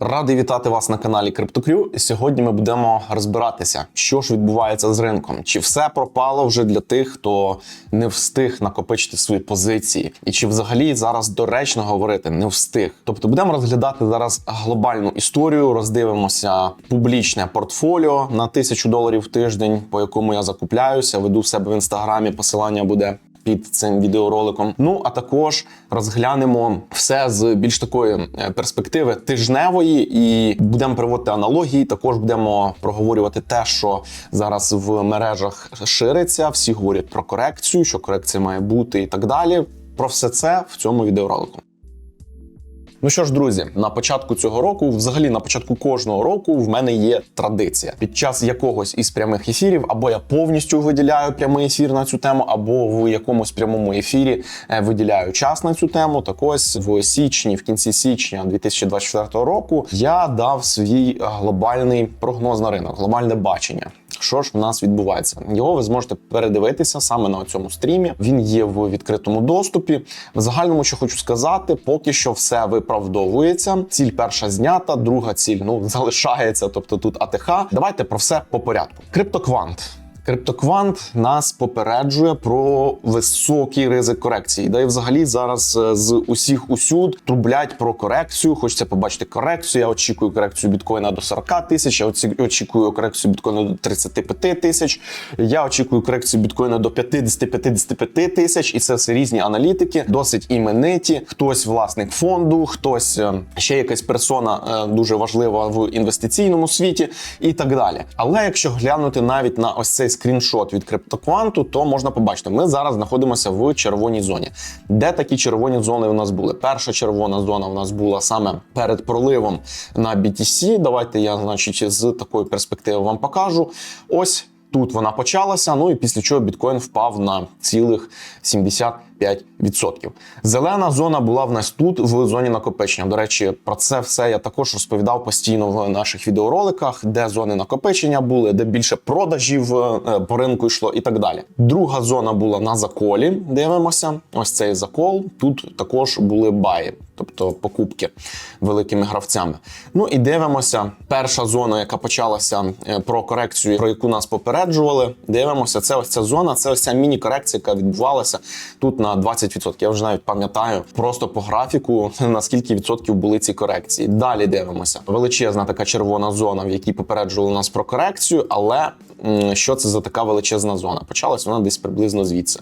Радий вітати вас на каналі. І Сьогодні ми будемо розбиратися, що ж відбувається з ринком, чи все пропало вже для тих, хто не встиг накопичити свої позиції, і чи взагалі зараз доречно говорити не встиг. Тобто будемо розглядати зараз глобальну історію, роздивимося публічне портфоліо на тисячу доларів в тиждень, по якому я закупляюся. Веду себе в інстаграмі. Посилання буде під цим відеороликом. Ну а також розглянемо все з більш такої е, перспективи тижневої, і будемо приводити аналогії. Також будемо проговорювати те, що зараз в мережах шириться. Всі говорять про корекцію, що корекція має бути, і так далі. Про все це в цьому відеоролику. Ну що ж, друзі, на початку цього року, взагалі на початку кожного року, в мене є традиція. Під час якогось із прямих ефірів, або я повністю виділяю прямий ефір на цю тему, або в якомусь прямому ефірі е, виділяю час на цю тему. Так ось в січні, в кінці січня 2024 року, я дав свій глобальний прогноз на ринок, глобальне бачення. Що ж в нас відбувається? Його ви зможете передивитися саме на цьому стрімі. Він є в відкритому доступі. В загальному, що хочу сказати, поки що все виправдовується. Ціль перша знята, друга ціль ну залишається. Тобто тут АТХ. Давайте про все по порядку. Криптоквант. Криптоквант нас попереджує про високий ризик корекції. Да і взагалі зараз е, з усіх усюд трублять про корекцію. Хочеться побачити корекцію. Я очікую корекцію біткоїна до 40 тисяч. Я очікую корекцію біткоїна до 35 тисяч. Я очікую корекцію біткоїна до 50-55 тисяч. І це все різні аналітики, досить імениті. Хтось власник фонду, хтось е, ще якась персона е, дуже важлива в інвестиційному світі і так далі. Але якщо глянути навіть на ось цей скріншот від криптокванту, то можна побачити, ми зараз знаходимося в червоній зоні. Де такі червоні зони у нас були? Перша червона зона у нас була саме перед проливом на BTC. Давайте я, значить, з такої перспективи вам покажу. Ось. Тут вона почалася, ну і після чого біткоін впав на цілих 75%. Зелена зона була в нас тут в зоні накопичення. До речі, про це все я також розповідав постійно в наших відеороликах, де зони накопичення були, де більше продажів е, по ринку йшло і так далі. Друга зона була на заколі. Дивимося, ось цей закол. Тут також були баї. Тобто покупки великими гравцями. Ну і дивимося. Перша зона, яка почалася е, про корекцію, про яку нас попереджували. Дивимося, це ось ця зона, це ось ця міні-корекція, яка відбувалася тут на 20%. Я вже навіть пам'ятаю просто по графіку, наскільки відсотків були ці корекції. Далі дивимося. Величезна така червона зона, в якій попереджували нас про корекцію. Але що це за така величезна зона? Почалась вона десь приблизно звідси.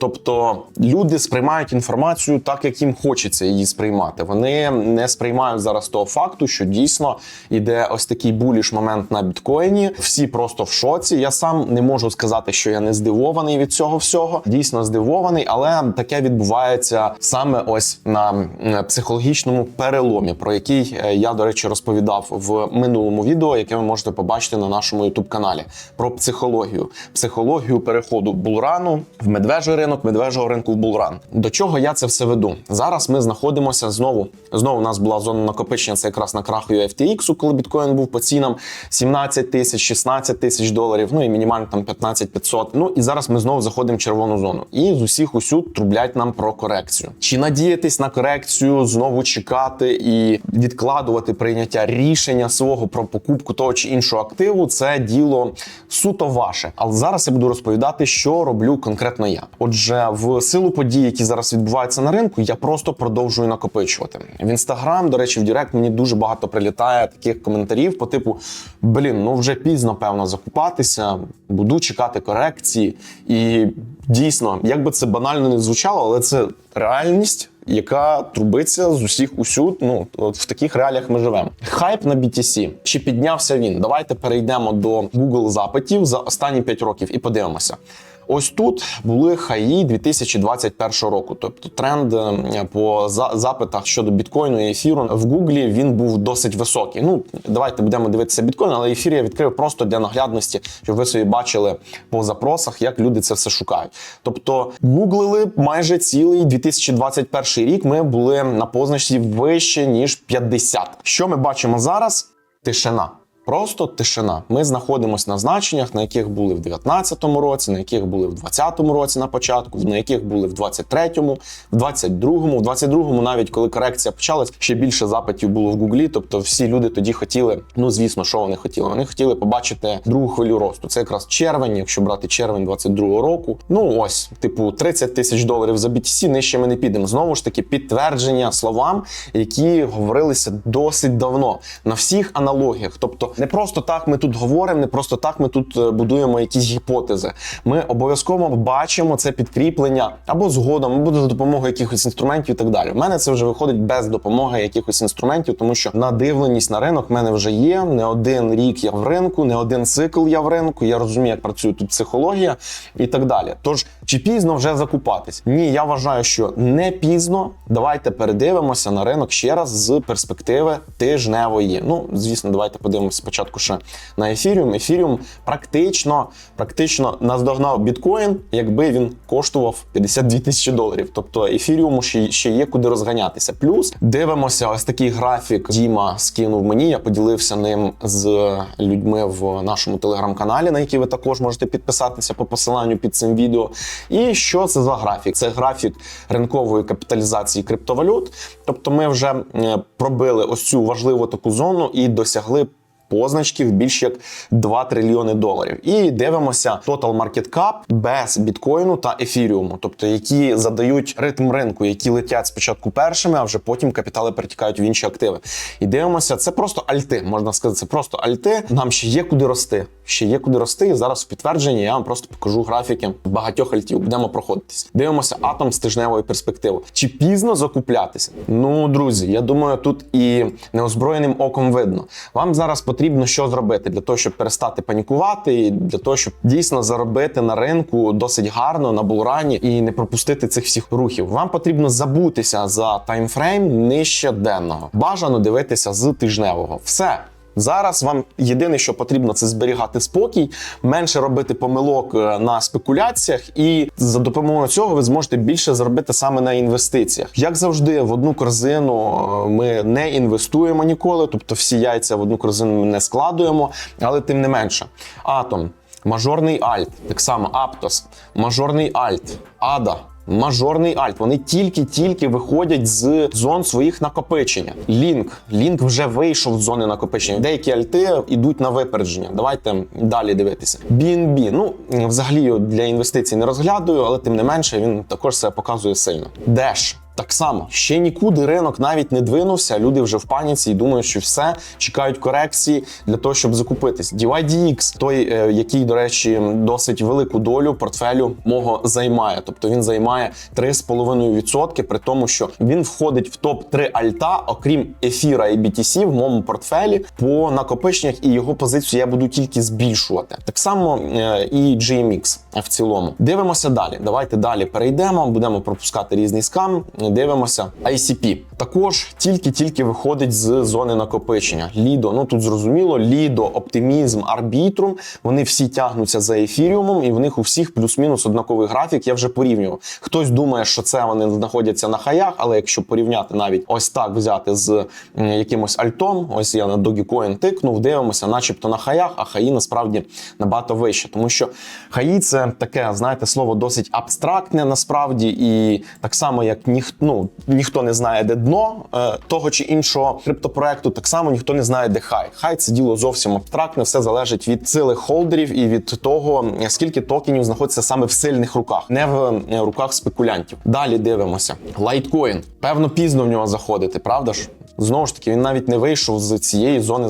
Тобто люди сприймають інформацію так, як їм хочеться її сприймати. Вони не сприймають зараз того факту, що дійсно йде ось такий буліш момент на біткоїні. Всі просто в шоці. Я сам не можу сказати, що я не здивований від цього всього. Дійсно здивований, але таке відбувається саме ось на психологічному переломі, про який е, я, до речі, розповідав в минулому відео, яке ви можете побачити на нашому youtube каналі про психологію, психологію переходу булрану в медвежий ринок, медвежого ринку в булран. До чого я це все веду? Зараз ми знаходимося знову. Знову у нас була зона накопичення. Це якраз на краху FTX, коли біткоін був по цінам 17 тисяч, 16 тисяч доларів. Ну і мінімально там 15 500. Ну і зараз ми знову заходимо в червону зону. І з усіх усюд трублять нам про корекцію. Чи надіятись на корекцію, знову чекати і відкладувати прийняття рішення свого про покупку того чи іншого активу? Це діло суто ваше. Але зараз я буду розповідати, що роблю конкретно я. Отже, в силу подій, які зараз відбуваються на ринку, я просто продовжую накопичувати. В інстаграм, до речі, в Директ мені дуже багато прилітає таких коментарів по типу: блін, ну вже пізно певно закупатися, буду чекати корекції. І дійсно, як би це банально не звучало, але це реальність. Яка трубиться з усіх усюд, ну от в таких реаліях ми живемо. Хайп на BTC. Чи піднявся він? Давайте перейдемо до Google запитів за останні 5 років і подивимося. Ось тут були хаї 2021 року. Тобто тренд е, по запитах щодо біткоїну і ефіру в Гуглі він був досить високий. Ну давайте будемо дивитися біткоін, але ефір я відкрив просто для наглядності, щоб ви собі бачили по запросах, як люди це все шукають. Тобто гуглили майже цілий 2021 рік. Ми були на позначці вище ніж 50. Що ми бачимо зараз? Тишина. Просто тишина. Ми знаходимося на значеннях, на яких були в 19-му році, на яких були в 20-му році на початку, на яких були в 23-му, в 22-му, в 22-му, навіть коли корекція почалась, ще більше запитів було в Гуглі. Тобто всі люди тоді хотіли, ну звісно, що вони хотіли. Вони хотіли побачити другу хвилю росту. Це якраз червень, якщо брати червень 22-го року. Ну ось, типу, 30 тисяч доларів за BTC, нижче ми не підемо. Знову ж таки, підтвердження словам, які говорилися досить давно на всіх аналогіях. Тобто, не просто так ми тут говоримо, не просто так ми тут е, будуємо якісь гіпотези. Ми обов'язково бачимо це підкріплення або згодом, або за допомогою якихось інструментів і так далі. У мене це вже виходить без допомоги якихось інструментів, тому що надивленість на ринок в мене вже є. Не один рік я в ринку, не один цикл я в ринку. Я розумію, як працює тут психологія і так далі. Тож чи пізно вже закупатись? Ні, я вважаю, що не пізно. Давайте передивимося на ринок ще раз з перспективи тижневої. Ну, звісно, давайте подивимося спочатку ще на ефіріум. Ефіріум практично, практично наздогнав біткоін, якби він коштував 52 тисячі доларів. Тобто ефіріуму ще, ще є куди розганятися. Плюс дивимося, ось такий графік Діма скинув мені. Я поділився ним з людьми в нашому телеграм-каналі, на який ви також можете підписатися по посиланню під цим відео. І що це за графік? Це графік ринкової капіталізації криптовалют. Тобто, ми вже е, пробили ось цю важливу таку зону і досягли. Позначки в більш як 2 трильйони доларів. І дивимося total market cap без біткоїну та ефіріуму, тобто які задають ритм ринку, які летять спочатку першими, а вже потім капітали перетікають в інші активи. І дивимося, це просто альти. Можна сказати, це просто альти. Нам ще є куди рости. Ще є куди рости. І зараз в підтвердженні я вам просто покажу графіки багатьох альтів. Будемо проходитись. Дивимося атом з тижневої перспективи. Чи пізно закуплятися? Ну, друзі, я думаю, тут і неозброєним оком видно. Вам зараз потрібно що зробити для того, щоб перестати панікувати, і для того, щоб дійсно заробити на ринку досить гарно на булрані і не пропустити цих всіх рухів. Вам потрібно забутися за таймфрейм нижче денного. Бажано дивитися з тижневого. Все. Зараз вам єдине, що потрібно, це зберігати спокій, менше робити помилок е, на спекуляціях, і за допомогою цього ви зможете більше заробити саме на інвестиціях. Як завжди, в одну корзину е, ми не інвестуємо ніколи, тобто всі яйця в одну корзину ми не складуємо, але тим не менше. Атом, мажорний альт, так само Аптос, мажорний альт, Ада. Мажорний альт. Вони тільки-тільки виходять з зон своїх накопичення. Лінк. Лінк вже вийшов з зони накопичення. Деякі альти йдуть на випередження. Давайте далі дивитися. BNB. Ну взагалі для інвестицій не розглядую, але тим не менше він також себе показує сильно. Деш. Так само ще нікуди ринок навіть не двинувся. Люди вже в паніці і думають, що все чекають корекції для того, щоб закупитись. DYDX, той, е, який, до речі, досить велику долю портфелю мого займає. Тобто він займає 3,5%, при тому, що він входить в топ 3 альта, окрім ефіра і BTC в моєму портфелі по накопиченнях, і його позицію я буду тільки збільшувати. Так само е, і GMX в цілому. Дивимося далі. Давайте далі перейдемо. Будемо пропускати різний скам. Дивимося ICP. Також тільки-тільки виходить з зони накопичення. Лідо, ну тут зрозуміло, Лідо, Оптимізм, Арбітрум. Вони всі тягнуться за ефіріумом, і в них у всіх плюс-мінус однаковий графік. Я вже порівнював. Хтось думає, що це вони знаходяться на хаях, але якщо порівняти навіть ось так взяти з якимось альтом, ось я на Dogecoin тикнув, дивимося, начебто на хаях, а хаї насправді набагато вище, тому що хаї це таке, знаєте, слово досить абстрактне насправді, і так само як ніхто ну, ніхто не знає, де дно е, того чи іншого криптопроекту, так само ніхто не знає, де хай. Хай це діло зовсім абстрактне, все залежить від сили холдерів і від того, скільки токенів знаходиться саме в сильних руках, не в е, руках спекулянтів. Далі дивимося. Лайткоін. Певно, пізно в нього заходити, правда ж? Знову ж таки, він навіть не вийшов з цієї зони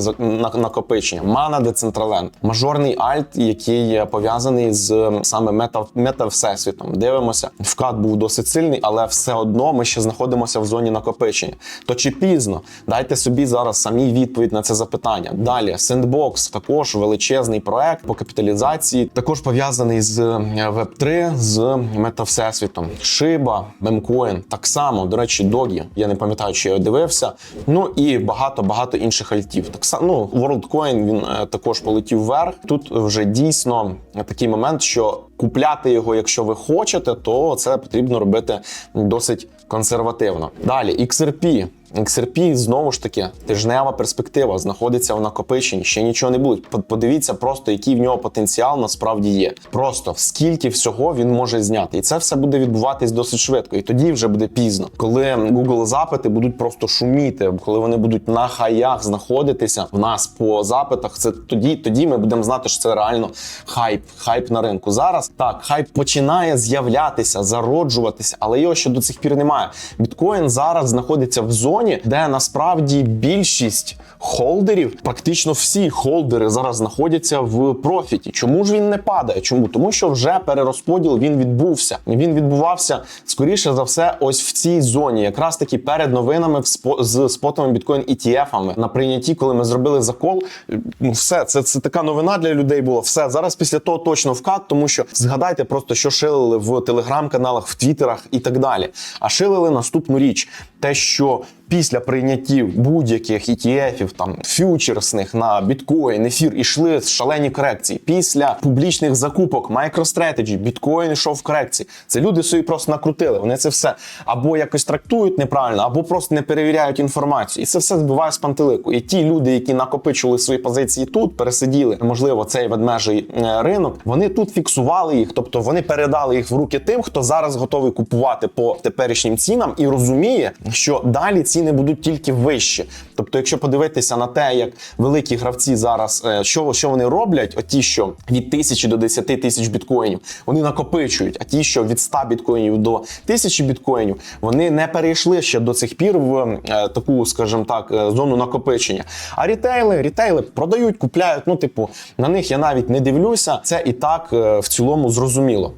накопичення. Мана Децентраленд, мажорний альт, який пов'язаний з саме мета, мета всесвітом. Дивимося, вкат був досить сильний, але все одно ми ще знаходимося в зоні накопичення. То чи пізно? Дайте собі зараз самі відповідь на це запитання. Далі Sandbox, також величезний проект по капіталізації, також пов'язаний з Web 3 з мета всесвітом. Шиба, Мемкоін, так само. До речі, Догі. Я не пам'ятаю, чи я дивився. Ну і багато багато інших альтів. Так само ну, WorldCoin він е, також полетів вверх. Тут вже дійсно такий момент, що купляти його, якщо ви хочете, то це потрібно робити досить консервативно. Далі XRP. XRP, знову ж таки, тижнева перспектива знаходиться в накопиченні, ще нічого не буде. Подивіться просто, який в нього потенціал насправді є. Просто скільки всього він може зняти, і це все буде відбуватись досить швидко. І тоді вже буде пізно, коли Google запити будуть просто шуміти, коли вони будуть на хаях знаходитися в нас по запитах. Це тоді, тоді ми будемо знати, що це реально хайп, хайп на ринку. Зараз так, хайп починає з'являтися, зароджуватися, але його ще до цих пір немає. Біткоін зараз знаходиться в зоні, де насправді більшість холдерів, практично всі холдери зараз знаходяться в профіті. Чому ж він не падає? Чому? Тому що вже перерозподіл він відбувся. Він відбувався скоріше за все, ось в цій зоні, якраз таки перед новинами в з спотовими біткоін ETF-ами на прийнятті, коли ми зробили закол. Ну, все, це, це така новина для людей була. Все зараз після того точно вкат, тому що згадайте просто, що шилили в телеграм-каналах, в твіттерах і так далі. А шилили наступну річ: те, що після прийняттів будь-яких ETF-ів, там фьючерсних на біткоін, ефір ішли шалені корекції. Після публічних закупок MicroStrategy, біткоін йшов в корекції. Це люди собі просто накрутили. Вони це все або якось трактують неправильно, або просто не перевіряють інформацію. І це все збиває з пантелику. І ті люди, які накопичували свої позиції тут, пересиділи, можливо, цей ведмежий е, ринок. Вони тут фіксували їх, тобто вони передали їх в руки тим, хто зараз готовий купувати по теперішнім цінам і розуміє, що далі ціни будуть тільки вищі. Тобто, якщо подивитися на те, як великі гравці зараз, е, що, що вони роблять, оті, що від тисячі до 10 тисяч біткоїнів, вони накопичують, а ті, що від 100 біткоїнів до тисячі біткоїнів, вони не перейшли ще до цих пір в е, таку, скажімо так, е, зону накопичення. А рітейли, рітейли продають, купляють. Ну, типу, на них я навіть не дивлюся. Це і так в цілому зрозуміло.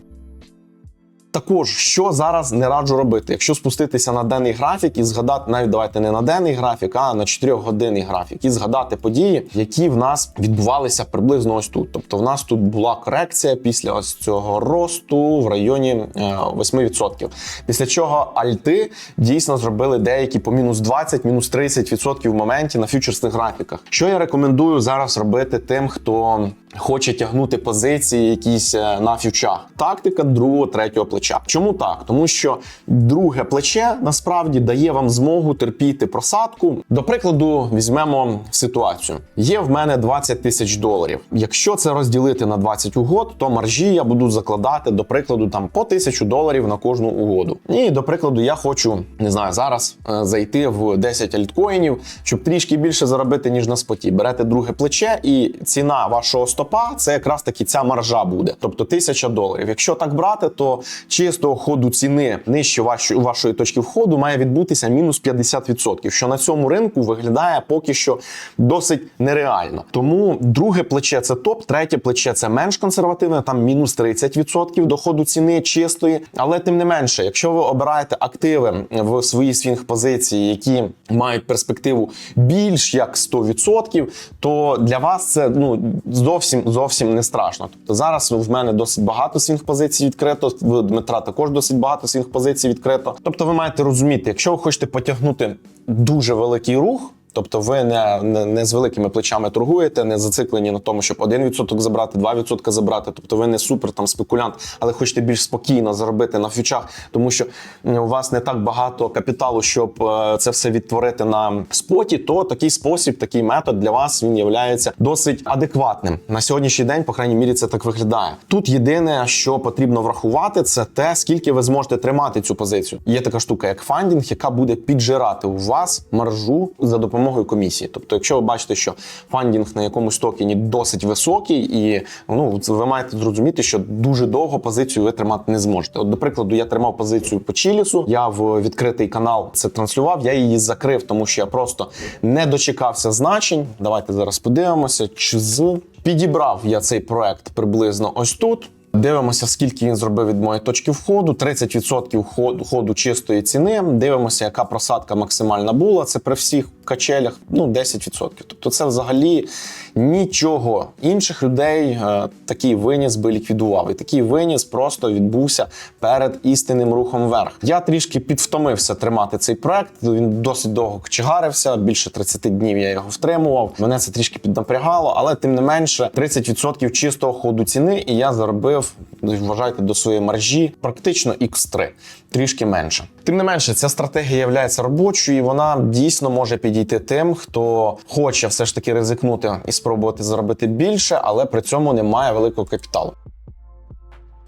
Також що зараз не раджу робити, якщо спуститися на денний графік і згадати, навіть давайте не на денний графік, а на 4-годинний графік, і згадати події, які в нас відбувалися приблизно ось тут. Тобто, в нас тут була корекція після ось цього росту в районі е, 8%. Після чого альти дійсно зробили деякі по мінус 20, мінус 30% в моменті на фьючерсних графіках. Що я рекомендую зараз робити тим, хто хоче тягнути позиції якісь е, на фьючах. Тактика другого, третього плеча. Чому так? Тому що друге плече насправді дає вам змогу терпіти просадку. До прикладу, візьмемо ситуацію. Є в мене 20 тисяч доларів. Якщо це розділити на 20 угод, то маржі я буду закладати, до прикладу, там по тисячу доларів на кожну угоду. І до прикладу, я хочу не знаю зараз е, зайти в 10 альткоїнів, щоб трішки більше заробити ніж на споті. Берете друге плече, і ціна вашого стопа це якраз таки ця маржа буде, тобто тисяча доларів. Якщо так брати, то чистого ходу ціни нижче вашої, точки входу має відбутися мінус 50%, що на цьому ринку виглядає поки що досить нереально. Тому друге плече це топ, третє плече це менш консервативне, там мінус 30% доходу ціни чистої. Але тим не менше, якщо ви обираєте активи в своїй свінг позиції, які мають перспективу більш як 100%, то для вас це ну зовсім зовсім не страшно. Тобто зараз в мене досить багато свінг позицій відкрито. В Дмитра також досить багато свінг позицій відкрито. Тобто, ви маєте розуміти, якщо ви хочете потягнути дуже великий рух. Тобто ви не, не, не з великими плечами торгуєте, не зациклені на тому, щоб 1% забрати, 2% забрати. Тобто ви не супер там спекулянт, але хочете більш спокійно заробити на фьючах, тому що у вас не так багато капіталу, щоб е, це все відтворити на споті. То такий спосіб, такий метод для вас він є досить адекватним. На сьогоднішній день, по крайній мірі, це так виглядає. Тут єдине, що потрібно врахувати, це те, скільки ви зможете тримати цю позицію. Є така штука, як фандінг, яка буде піджирати у вас маржу за допомогою комісії. Тобто, якщо ви бачите, що фандінг на якомусь токені досить високий, і ну ви маєте зрозуміти, що дуже довго позицію ви тримати не зможете. От, до прикладу, я тримав позицію по Чілісу. Я в відкритий канал це транслював. Я її закрив, тому що я просто не дочекався значень. Давайте зараз подивимося. Чи з підібрав я цей проект приблизно ось тут. Дивимося, скільки він зробив від моєї точки входу. 30% ходу, ходу чистої ціни. Дивимося, яка просадка максимальна була. Це при всіх качелях ну 10%. Тобто, це взагалі нічого інших людей е, такий виніс би ліквідував. І такий виніс просто відбувся перед істинним рухом вверх. Я трішки підвтомився тримати цей проект. Він досить довго кочегарився. Більше 30 днів я його втримував. Мене це трішки піднапрягало, але тим не менше 30% чистого ходу ціни, і я заробив вважайте до своєї маржі, практично X3, трішки менше. Тим не менше, ця стратегія є робочою, і вона дійсно може підійти тим, хто хоче все ж таки ризикнути і спробувати заробити більше, але при цьому не має великого капіталу.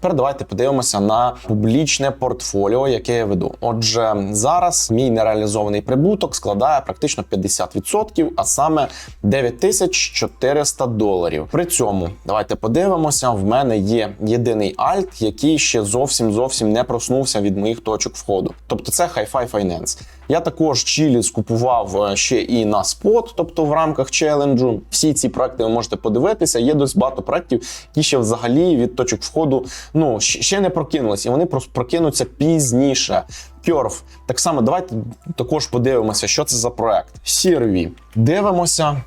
Тепер давайте подивимося на публічне портфоліо, яке я веду. Отже, зараз мій нереалізований прибуток складає практично 50%, а саме 9400 доларів. При цьому давайте подивимося. В мене є єдиний альт, який ще зовсім зовсім не проснувся від моїх точок входу. Тобто це Hi-Fi Finance. Я також чілі скупував е, ще і на спот, тобто в рамках челенджу. Всі ці проекти ви можете подивитися. Є досить багато проектів, які ще взагалі від точок входу ну ще не прокинулися, і вони просто прокинуться пізніше. Curve. Так само, давайте також подивимося, що це за проект. Сірві Дивимося.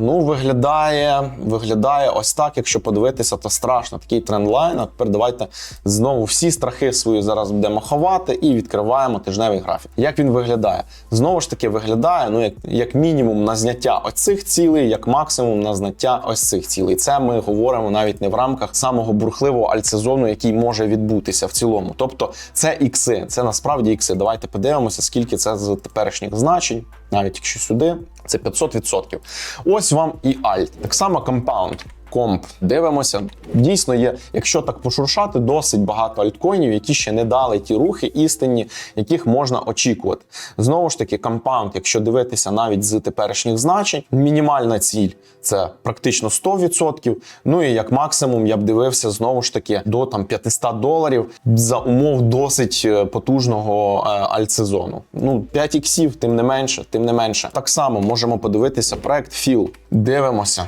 Ну, виглядає, виглядає ось так. Якщо подивитися, то страшно. Такий трендлайн. А тепер давайте знову всі страхи свої зараз будемо ховати і відкриваємо тижневий графік. Як він виглядає? Знову ж таки, виглядає ну, як як мінімум на зняття оцих цілей, як максимум на зняття ось цих цілей. Це ми говоримо навіть не в рамках самого бурхливого альтсезону, який може відбутися в цілому. Тобто це ікси, це насправді ікси. Давайте подивимося, скільки це з теперішніх значень, навіть якщо сюди, це 500%. Ось вам і альт. Так само компаунд. Комп дивимося. Дійсно є, якщо так пошуршати, досить багато альткоїнів, які ще не дали ті рухи істинні, яких можна очікувати. Знову ж таки, компаунд, якщо дивитися навіть з теперішніх значень, мінімальна ціль це практично 100%. Ну і як максимум я б дивився знову ж таки до там 500 доларів за умов досить е, потужного е, альтсезону. Ну 5 іксів, тим не менше, тим не менше. Так само можемо подивитися проект Філ. Дивимося.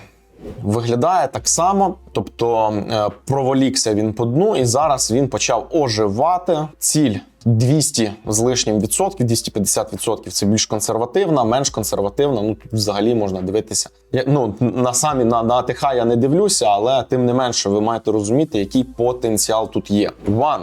Виглядає так само, тобто е, проволікся він по дну, і зараз він почав оживати. Ціль 200 з лишнім відсотків, 250 відсотків це більш консервативна, менш консервативна. Ну тут взагалі можна дивитися. Я, ну на самі на, на АТХ я не дивлюся, але тим не менше, ви маєте розуміти, який потенціал тут є. One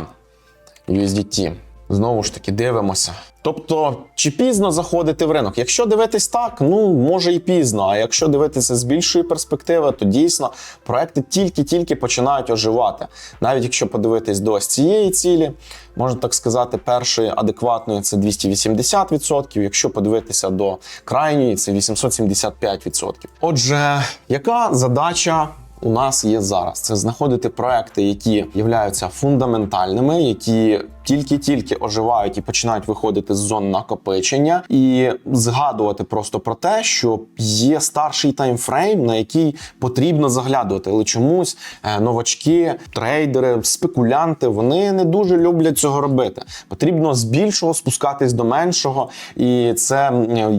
USDT. Знову ж таки, дивимося. Тобто, чи пізно заходити в ринок? Якщо дивитись так, ну може і пізно. А якщо дивитися з більшої перспективи, то дійсно проекти тільки-тільки починають оживати. Навіть якщо подивитись до цієї цілі, можна так сказати, першої адекватної це 280%. Якщо подивитися до крайньої, це 875%. Отже, яка задача? У нас є зараз це знаходити проекти, які являються фундаментальними, які тільки-тільки оживають і починають виходити з зон накопичення, і згадувати просто про те, що є старший таймфрейм, на який потрібно заглядувати. Але чомусь е, новачки, трейдери, спекулянти вони не дуже люблять цього робити. Потрібно з більшого спускатись до меншого, і це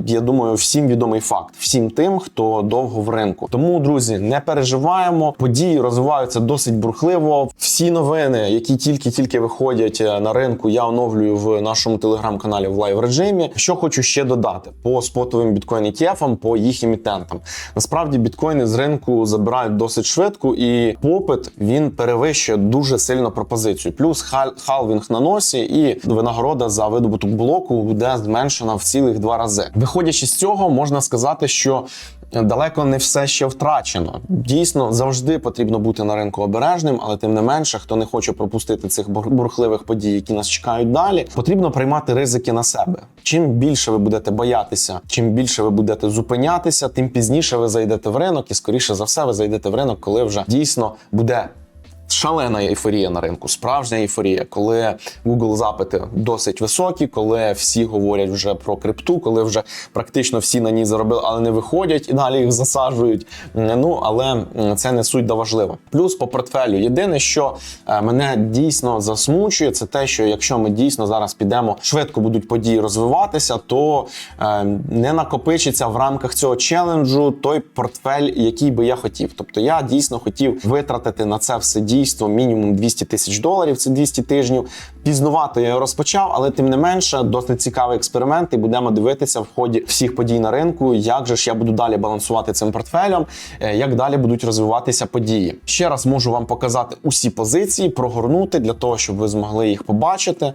я думаю, всім відомий факт, всім тим, хто довго в ринку. Тому, друзі, не переживаємо. Події розвиваються досить бурхливо. Всі новини, які тільки-тільки виходять е, на ринку я оновлюю в нашому телеграм-каналі в лайв режимі. Що хочу ще додати по спотовим біткоін ETF, по їх емітентам. Насправді біткоїни з ринку забирають досить швидко, і попит він перевищує дуже сильно пропозицію. Плюс халвінг на носі, і винагорода за видобуток блоку буде зменшена в цілих два рази. Виходячи з цього, можна сказати, що далеко не все ще втрачено. Дійсно, завжди потрібно бути на ринку обережним, але тим не менше, хто не хоче пропустити цих бурхливих подій, які нас чекають далі, потрібно приймати ризики на себе. Чим більше ви будете боятися, чим більше ви будете зупинятися, тим пізніше ви зайдете в ринок, і скоріше за все, ви зайдете в ринок, коли вже дійсно буде шалена ейфорія на ринку, справжня ейфорія, коли Google запити досить високі, коли всі говорять вже про крипту, коли вже практично всі на ній заробили, але не виходять і далі їх засаджують. Ну але це не суть да важливо. Плюс по портфелю. Єдине, що е, мене дійсно засмучує, це те, що якщо ми дійсно зараз підемо, швидко будуть події розвиватися, то е, не накопичиться в рамках цього челенджу той портфель, який би я хотів. Тобто я дійсно хотів витратити на це все дійсно дійство мінімум 200 тисяч доларів. Це 200 тижнів. Пізнувати я його розпочав, але тим не менше, досить цікавий експеримент. І будемо дивитися в ході всіх подій на ринку, як же ж я буду далі балансувати цим портфелем, е, як далі будуть розвиватися події. Ще раз можу вам показати усі позиції, прогорнути для того, щоб ви змогли їх побачити.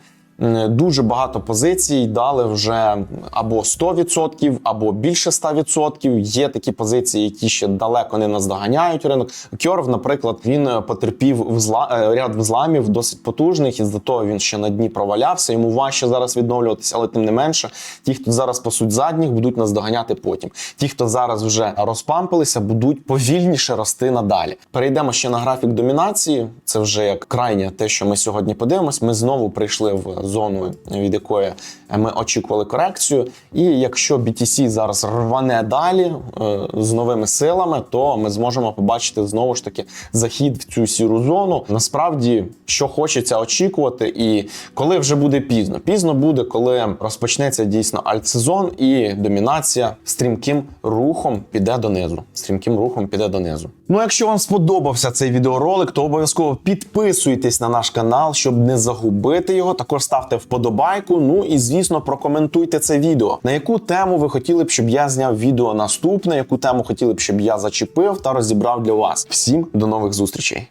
Дуже багато позицій дали вже або 100%, або більше 100%. Є такі позиції, які ще далеко не наздоганяють ринок. Кьорв, наприклад, він е, потерпів взла... е, ряд взламів досить потужних, і з-за того він ще на дні провалявся. Йому важче зараз відновлюватися, але тим не менше, ті, хто зараз пасуть задніх, будуть наздоганяти потім. Ті, хто зараз вже розпампилися, будуть повільніше рости надалі. Перейдемо ще на графік домінації. Це вже як крайнє те, що ми сьогодні подивимось. Ми знову прийшли в зону, від якої ми очікували корекцію. І якщо BTC зараз рване далі е, з новими силами, то ми зможемо побачити знову ж таки захід в цю сіру зону. Насправді, що хочеться очікувати, і коли вже буде пізно. Пізно буде, коли розпочнеться дійсно альтсезон і домінація стрімким рухом піде донизу. Стрімким рухом піде донизу. Ну, якщо вам сподобався цей відеоролик, то обов'язково підписуйтесь на наш канал, щоб не загубити його. Також ставте вподобайку. Ну і звісно, прокоментуйте це відео. На яку тему ви хотіли б, щоб я зняв відео наступне, яку тему хотіли б, щоб я зачепив та розібрав для вас. Всім до нових зустрічей.